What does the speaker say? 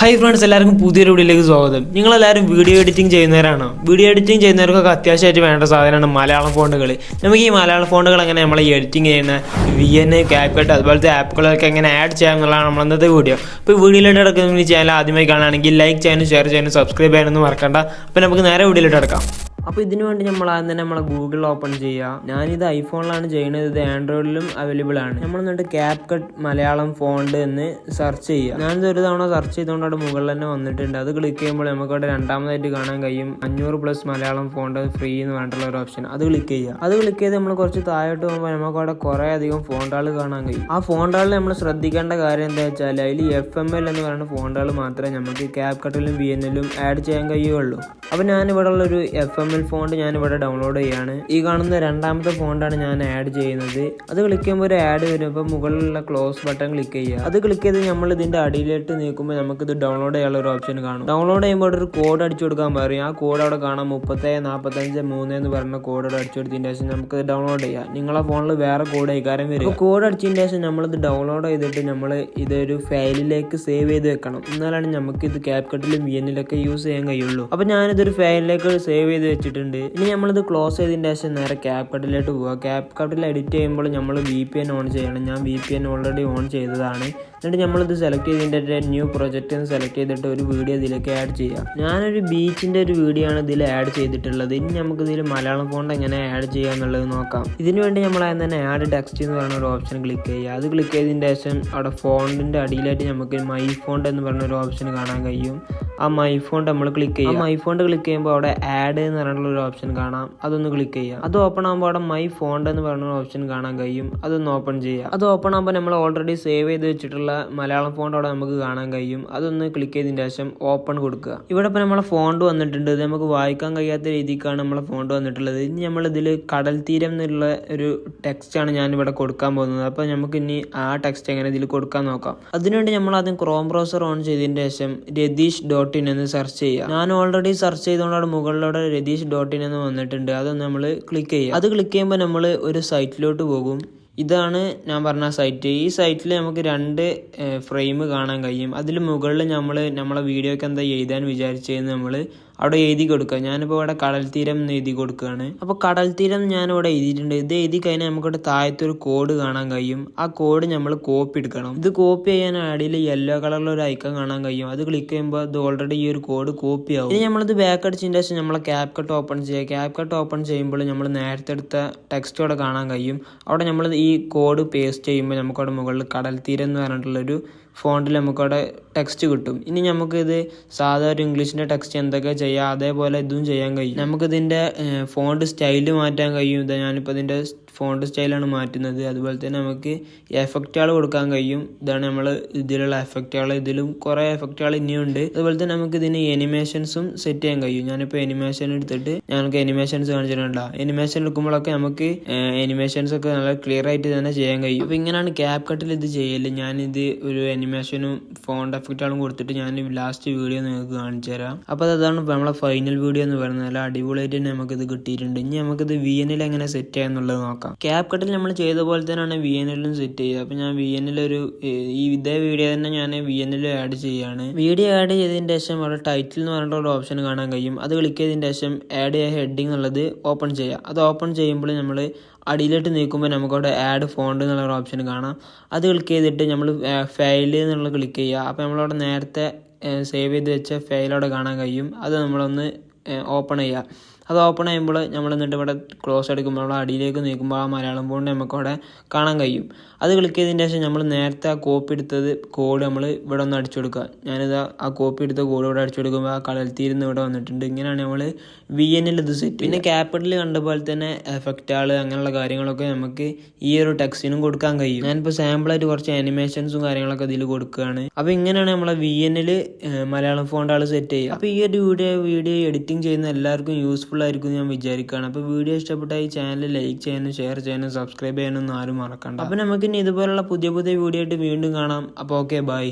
Hi friends എല്ലാവർക്കും പുതിയൊരു വീഡിയോയിലേക്ക് സ്വാഗതം. നിങ്ങളെല്ലാവരും വീഡിയോ എഡിറ്റിംഗ് ചെയ്യുന്നവരാണോ? വീഡിയോ എഡിറ്റിംഗ് ചെയ്യുന്നവർക്കൊക്കെ അത്യാവശ്യമായിട്ട് വേണ്ട സാധനമാണ് മലയാളം ഫോണ്ടുകൾ നമുക്ക് ഈ മലയാളം ഫോണ്ടുകൾ എങ്ങനെ നമ്മൾ ഈ എഡിറ്റിംഗ് ചെയ്യുന്ന വി എൻ ക്യാപ്കട്ട് അതുപോലത്തെ ആപ്പുകളൊക്കെ എങ്ങനെ ആഡ് ചെയ്യാം എന്നുള്ളതാണ് നമ്മൾ ഇന്നത്തെ വീഡിയോ അപ്പോൾ ഈ വീഡിയോയിലോട്ട് കിടക്കുന്ന ഈ ചാനൽ ആദ്യമായി കാണുകയാണെങ്കിൽ ലൈക്ക് ചെയ്യാനും ഷെയർ ചെയ്യാനും സബ്സ്ക്രൈബ് ചെയ്യാനൊന്നും മറക്കണ്ട. അപ്പോൾ നമുക്ക് നേരെ വീഡിയോയിലോട്ട് കിടക്കാം. അപ്പോൾ ഇതിനു വേണ്ടി നമ്മൾ ആദ്യം തന്നെ നമ്മളെ ഗൂഗിൾ ഓപ്പൺ ചെയ്യുക ഞാനിത് ഐഫോണിലാണ് ചെയ്യുന്നത് ഇത് ആൻഡ്രോയിഡിലും അവൈലബിൾ ആണ്. നമ്മൾ എന്നിട്ട് ക്യാപ് കട്ട് മലയാളം ഫോണ്ട് എന്ന് സെർച്ച് ചെയ്യുക ഞാനിത് ഒരു തവണ സെർച്ച് ചെയ്തുകൊണ്ട് അവിടെ മുകളിൽ തന്നെ വന്നിട്ടുണ്ട്. അത് ക്ലിക്ക് ചെയ്യുമ്പോൾ നമുക്ക് അവിടെ രണ്ടാമതായിട്ട് കാണാൻ കഴിയും അഞ്ഞൂറ് പ്ലസ് മലയാളം ഫോണ്ട് ഫ്രീ എന്ന് പറഞ്ഞിട്ടുള്ള ഒരു ഓപ്ഷൻ അത് ക്ലിക്ക് ചെയ്യുക അത് ക്ലിക്ക് ചെയ്ത് നമ്മൾ കുറച്ച് താഴോട്ട് പോകുമ്പോൾ നമുക്ക് അവിടെ കുറേ അധികം ഫോണ്ടുകൾ കാണാൻ കഴിയും. ആ ഫോണ്ടുകളിൽ നമ്മൾ ശ്രദ്ധിക്കേണ്ട കാര്യം എന്താ വെച്ചാൽ അതിൽ എഫ് എം എൽ എന്ന് പറയുന്ന ഫോണ്ടുകൾ മാത്രമേ നമുക്ക് ക്യാപ് കട്ടിലും ബി എൻ എല്ലും ആഡ് ചെയ്യാൻ കഴിയുള്ളൂ. അപ്പോൾ ഞാനിവിടെ ഇവിടെ ഉള്ള ഒരു എഫ് എം എൽ ഫോണ്ട് ഞാനിവിടെ ഡൗൺലോഡ് ചെയ്യാണ്. ഈ കാണുന്ന രണ്ടാമത്തെ ഫോണ്ടാണ് ഞാൻ ആഡ് ചെയ്യുന്നത്. അത് ക്ലിക്ക് ചെയ്യുമ്പോൾ ഒരു ആഡ് വരും. അപ്പോൾ മുകളിലുള്ള ക്ലോസ് ബട്ടൺ ക്ലിക്ക് ചെയ്യുക. അത് ക്ലിക്ക് ചെയ്ത് നമ്മൾ ഇതിന്റെ അടിയിലേക്ക് നീക്കുമ്പോൾ നമുക്ക് ഇത് ഡൗൺലോഡ് ചെയ്യാനുള്ള ഒരു ഓപ്ഷൻ കാണും. ഡൗൺലോഡ് ചെയ്യുമ്പോൾ ഒരു കോഡ് അടിച്ചു കൊടുക്കാൻ പറയും. ആ കോഡ് അവിടെ കാണാം മുപ്പത്തേഴ് നാൽപ്പത്തഞ്ച് മൂന്ന് എന്ന് പറഞ്ഞ കോഡ് അവിടെ അടിച്ചു കൊടുത്തതിന്റെ ശേഷം നമുക്ക് ഡൗൺലോഡ് ചെയ്യാം. നിങ്ങളെ ഫോണിൽ വേറെ കോഡ് കൈകാര്യം വരും കോഡ് അടിച്ചതിന്റെ ശേഷം നമ്മളിത് ഡൗൺലോഡ് ചെയ്തിട്ട് നമ്മൾ ഇതൊരു ഫയലിലേക്ക് സേവ് ചെയ്ത് വെക്കണം. എന്നാലാണ് നമുക്ക് ഇത് ക്യാപ്കട്ടിലും വി എന്നിലൊക്കെ യൂസ് ചെയ്യാൻ കഴിയുള്ളൂ. അപ്പോൾ ഞാനിതൊരു ഫയലിലേക്ക് സേവ് ചെയ്ത് വെച്ചിട്ടുണ്ട്. ഇനി നമ്മളിത് ക്ലോസ് ചെയ്തതിന്റെ ശേഷം നേരെ ക്യാപ് കട്ടിലോട്ട് പോവുക ക്യാപ് കട്ടിൽ എഡിറ്റ് ചെയ്യുമ്പോൾ നമ്മൾ വി പി എൻ ഓൺ ചെയ്യണം. ഞാൻ V P N already on ചെയ്തതാണ്. എന്നിട്ട് നമ്മളിത് സെലക്ട് ചെയ്തിട്ട് ന്യൂ പ്രൊജക്റ്റ് എന്ന് സെലക്ട് ചെയ്തിട്ട് ഒരു വീഡിയോ ഇതിലേക്ക് ആഡ് ചെയ്യാം. ഞാനൊരു ബീച്ചിന്റെ ഒരു വീഡിയോ ആണ് ഇതിൽ ആഡ് ചെയ്തിട്ടുള്ളത്. ഇനി നമുക്ക് ഇതിൽ മലയാളം ഫോണ്ട് എങ്ങനെ ആഡ് ചെയ്യുക എന്നുള്ളത് നോക്കാം. ഇതിനുവേണ്ടി നമ്മൾ ആദ്യം തന്നെ ആഡ് ടെക്സ്റ്റ് എന്ന് പറയുന്ന ഒരു ഓപ്ഷൻ ക്ലിക്ക് ചെയ്യുക. അത് ക്ലിക്ക് ചെയ്തതിന്റെ ശേഷം അവിടെ ഫോണ്ടിന്റെ അടിയിലായിട്ട് നമുക്ക് മൈ ഫോണ്ട് എന്ന് പറഞ്ഞ ഒരു ഓപ്ഷൻ കാണാൻ കഴിയും. ആ മൈ ഫോണ്ട് നമ്മൾ ക്ലിക്ക് ചെയ്യും മൈ ഫോണ്ട് ക്ലിക്ക് ചെയ്യുമ്പോൾ അവിടെ ആഡ് എന്ന് പറഞ്ഞിട്ടുള്ള ഒരു ഓപ്ഷൻ കാണാം. അതൊന്ന് ക്ലിക്ക് ചെയ്യാം അത് ഓപ്പൺ ആകുമ്പോൾ അവിടെ മൈ ഫോണ്ട് എന്ന് പറഞ്ഞ ഓപ്ഷൻ കാണാൻ കഴിയും. അതൊന്ന് ഓപ്പൺ ചെയ്യുക. അത് ഓപ്പൺ ആകുമ്പോൾ നമ്മൾ ഓൾറെഡി സേവ് ചെയ്ത് വെച്ചിട്ടുള്ള മലയാളം ഫോണ്ട് അവിടെ നമുക്ക് കാണാൻ കഴിയും. അതൊന്ന് ക്ലിക്ക് ചെയ്തതിന് ശേഷം ഓപ്പൺ കൊടുക്കുക. ഇവിടെ ഇപ്പോൾ നമ്മളെ ഫോണ്ട് വന്നിട്ടുണ്ട്. ഇത് നമുക്ക് വായിക്കാൻ കഴിയാത്ത രീതിക്കാണ് നമ്മളെ ഫോണ്ട് വന്നിട്ടുള്ളത്. ഇനി നമ്മളിതിൽ കടൽ തീരം എന്നുള്ള ഒരു ടെക്സ്റ്റാണ് ഞാൻ ഇവിടെ കൊടുക്കാൻ പോകുന്നത്. അപ്പോൾ നമുക്ക് ഇനി ആ ടെക്സ്റ്റ് എങ്ങനെ ഇതിൽ കൊടുക്കാൻ നോക്കാം. അതിനുവേണ്ടി നമ്മൾ ആദ്യം ക്രോം ബ്രൗസർ ഓൺ ചെയ്തതിന് ശേഷം രതീഷ് ഡോട്ട് ഇൻ എന്ന് സെർച്ച് ചെയ്യുക. ഞാൻ ഓൾറെഡി സെർച്ച് ചെയ്തുകൊണ്ട് മുകളിലൂടെ രതീഷ് ഡോട്ട് ഇൻ എന്ന് വന്നിട്ടുണ്ട്. അതൊന്ന് നമ്മൾ ക്ലിക്ക് ചെയ്യുക. അത് ക്ലിക്ക് ചെയ്യുമ്പോൾ നമ്മൾ ഒരു സൈറ്റിലോട്ട് പോകും. ഇതാണ് ഞാൻ പറഞ്ഞ സൈറ്റ് ഈ സൈറ്റിൽ നമുക്ക് രണ്ട് ഫ്രെയിം കാണാൻ കഴിയും. അതിൽ മുകളിൽ നമ്മൾ നമ്മളെ വീഡിയോയ്ക്ക് എന്താ എഴുതാൻ വിചാരിച്ചതെന്ന് നമ്മൾ അവിടെ എഴുതി കൊടുക്കുക. ഞാനിപ്പോൾ ഇവിടെ കടൽ തീരം എന്ന് എഴുതി കൊടുക്കുകയാണ്. അപ്പോൾ കടൽ തീരം ഞാൻ ഇവിടെ എഴുതിയിട്ടുണ്ട്. ഇത് എഴുതി കഴിഞ്ഞാൽ നമുക്കിവിടെ താഴത്തെ ഒരു കോഡ് കാണാൻ കഴിയും. ആ കോഡ് നമ്മൾ കോപ്പി എടുക്കണം. ഇത് കോപ്പി ചെയ്യാൻ അടിയിൽ യെല്ലോ കളറിൽ ഒരു ഐക്കൺ കാണാൻ കഴിയും. അത് ക്ലിക്ക് ചെയ്യുമ്പോൾ ഇത് ഓൾറെഡി ഈ ഒരു കോഡ് കോപ്പി ആവും. ഇനി നമ്മളിത് ബാക്ക് അടിച്ചതിന് ശേഷം നമ്മൾ ക്യാപ് കട്ട് ഓപ്പൺ ചെയ്യുക. ക്യാപ് കട്ട് ഓപ്പൺ ചെയ്യുമ്പോൾ നമ്മൾ നേരത്തെ എടുത്ത ടെക്സ്റ്റ് അവിടെ കാണാൻ കഴിയും. അവിടെ നമ്മൾ ഈ കോഡ് പേസ്റ്റ് ചെയ്യുമ്പോൾ നമുക്കവിടെ മുകളിൽ കടൽ തീരം എന്ന് പറഞ്ഞിട്ടുള്ളൊരു ഫോണ്ടിൽ നമുക്കവിടെ ടെക്സ്റ്റ് കിട്ടും. ഇനി നമുക്കിത് സാധാ ഒരു ഇംഗ്ലീഷിന്റെ ടെക്സ്റ്റ് എന്തൊക്കെ ചെയ്യാം അതേപോലെ ഇതും ചെയ്യാൻ കഴിയും. നമുക്കിതിന്റെ ഫോണ്ട് സ്റ്റൈൽ മാറ്റാൻ കഴിയും. ഇതാ ഞാനിപ്പോൾ ഇതിന്റെ ഫോണ്ട് സ്റ്റൈലാണ് മാറ്റുന്നത്. അതുപോലെ തന്നെ നമുക്ക് എഫക്റ്റുകൾ കൊടുക്കാൻ കഴിയും. ഇതാണ് നമ്മൾ ഇതിലുള്ള എഫക്റ്റുകൾ ഇതിലും കുറേ എഫക്റ്റുകൾ ഇനിയും ഉണ്ട്. അതുപോലെ തന്നെ നമുക്ക് ഇതിന് എനിമേഷൻസും സെറ്റ് ചെയ്യാൻ കഴിയും. ഞാനിപ്പോൾ എനിമേഷൻ എടുത്തിട്ട് ഞങ്ങൾക്ക് എനിമേഷൻസ് കാണിച്ചിട്ടുണ്ടോ? എനിമേഷൻ എടുക്കുമ്പോഴൊക്കെ നമുക്ക് എനിമേഷൻസ് ഒക്കെ നല്ല ക്ലിയർ ആയിട്ട് തന്നെ ചെയ്യാൻ കഴിയും. അപ്പോൾ ഇങ്ങനെയാണ് ക്യാപ് കട്ടിൽ ഇത് ചെയ്യൽ. ഞാനിത് ഒരു എനിമേഷനും ഫോണ്ട് എഫക്റ്റുകളും കൊടുത്തിട്ട് ഞാൻ ലാസ്റ്റ് വീഡിയോ നിങ്ങൾക്ക് കാണിച്ചു തരാം. അപ്പോൾ അതാണ് നമ്മളെ ഫൈനൽ വീഡിയോ എന്ന് പറയുന്നത്. നല്ല അടിപൊളിയായിട്ട് തന്നെ നമുക്കിത് കിട്ടിയിട്ടുണ്ട്. ഇനി നമുക്കിത് വി എനിൽ എങ്ങനെ സെറ്റ് ചെയ്യാം എന്നുള്ളത് നോക്കാം. ക്യാപ് കട്ടിൽ നമ്മൾ ചെയ്ത പോലെ തന്നെയാണ് വി എനിലും സെറ്റ് ചെയ്യുക. അപ്പോൾ ഞാൻ വി ഒരു ഈ ഇതേ വീഡിയോ തന്നെ ഞാൻ വി എനിൽ ആഡ് ചെയ്യുകയാണ് വീഡിയോ ആഡ് ചെയ്തതിന് ശേഷം അവിടെ ടൈറ്റിൽ എന്ന് പറഞ്ഞിട്ട് ഒരു ഓപ്ഷൻ കാണാൻ കഴിയും. അത് ക്ലിക്ക് ചെയ്തതിന് ശേഷം ആഡ് ചെയ്യുക ഹെഡിങ് എന്നുള്ളത് ഓപ്പൺ ചെയ്യുക. അത് ഓപ്പൺ ചെയ്യുമ്പോൾ നമ്മൾ അടിയിലോട്ട് നീക്കുമ്പോൾ നമുക്കവിടെ ആഡ് ഫോണ്ട് എന്നുള്ള ഓപ്ഷൻ കാണാം. അത് ക്ലിക്ക് ചെയ്തിട്ട് നമ്മൾ ഫയൽ എന്നുള്ള ക്ലിക്ക് ചെയ്യുക. അപ്പോൾ നമ്മളവിടെ നേരത്തെ സേവ് ചെയ്ത് വെച്ച ഫയൽ അവിടെ കാണാൻ കഴിയും. അത് നമ്മളൊന്ന് ഓപ്പൺ ചെയ്യുക. അത് ഓപ്പൺ ചെയ്യുമ്പോൾ നമ്മൾ എന്നിട്ട് ഇവിടെ ക്ലോസ് എടുക്കുമ്പോൾ നമ്മൾ അടിയിലേക്ക് നീക്കുമ്പോൾ ആ മലയാളം ഫോണ്ട് നമുക്കവിടെ കാണാൻ കഴിയും. അത് ക്ലിക്ക് ചെയ്തതിന് ശേഷം നമ്മൾ നേരത്തെ ആ കോപ്പി എടുത്തത് കോഡ് നമ്മൾ ഇവിടെ ഒന്ന് അടിച്ചു കൊടുക്കുക. ഞാനിത് ആ കോപ്പി എടുത്ത കോഡ് ഇവിടെ അടിച്ചു കൊടുക്കുമ്പോൾ ആ കളർ തീരുന്ന ഇവിടെ വന്നിട്ടുണ്ട്. ഇങ്ങനെയാണ് നമ്മൾ വി എൻ എൽ ഇത് സെറ്റ് പിന്നെ ക്യാപിറ്റൽ കണ്ട പോലെ തന്നെ എഫക്റ്റുകൾ അങ്ങനെയുള്ള കാര്യങ്ങളൊക്കെ നമുക്ക് ഈ ഒരു ടെക്സ്റ്റിനും കൊടുക്കാൻ കഴിയും. ഞാനിപ്പോൾ സാമ്പിളായിട്ട് കുറച്ച് അനിമേഷൻസും കാര്യങ്ങളൊക്കെ ഇതിൽ കൊടുക്കുകയാണ്. അപ്പോൾ ഇങ്ങനെയാണ് നമ്മളെ വി എൻ എൽ മലയാളം ഫോണ്ടാൾ സെറ്റ് ചെയ്യുക. അപ്പോൾ ഈ ഒരു വീഡിയോ വീഡിയോ എഡിറ്റിംഗ് ചെയ്യുന്ന എല്ലാവർക്കും യൂസ്ഫുൾ ആയിരിക്കും ഞാൻ വിചാരിക്കുകയാണ്. അപ്പോൾ വീഡിയോ ഇഷ്ടപ്പെട്ട ഈ ചാനൽ ലൈക്ക് ചെയ്യാനും ഷെയർ ചെയ്യാനും സബ്സ്ക്രൈബ് ചെയ്യാനൊന്നും ആരും മറക്കണ്ട. അപ്പോൾ നമുക്കിനി ഇതുപോലുള്ള പുതിയ പുതിയ വീഡിയോ ആയിട്ട് വീണ്ടും കാണാം. അപ്പോൾ ഓക്കെ ബൈ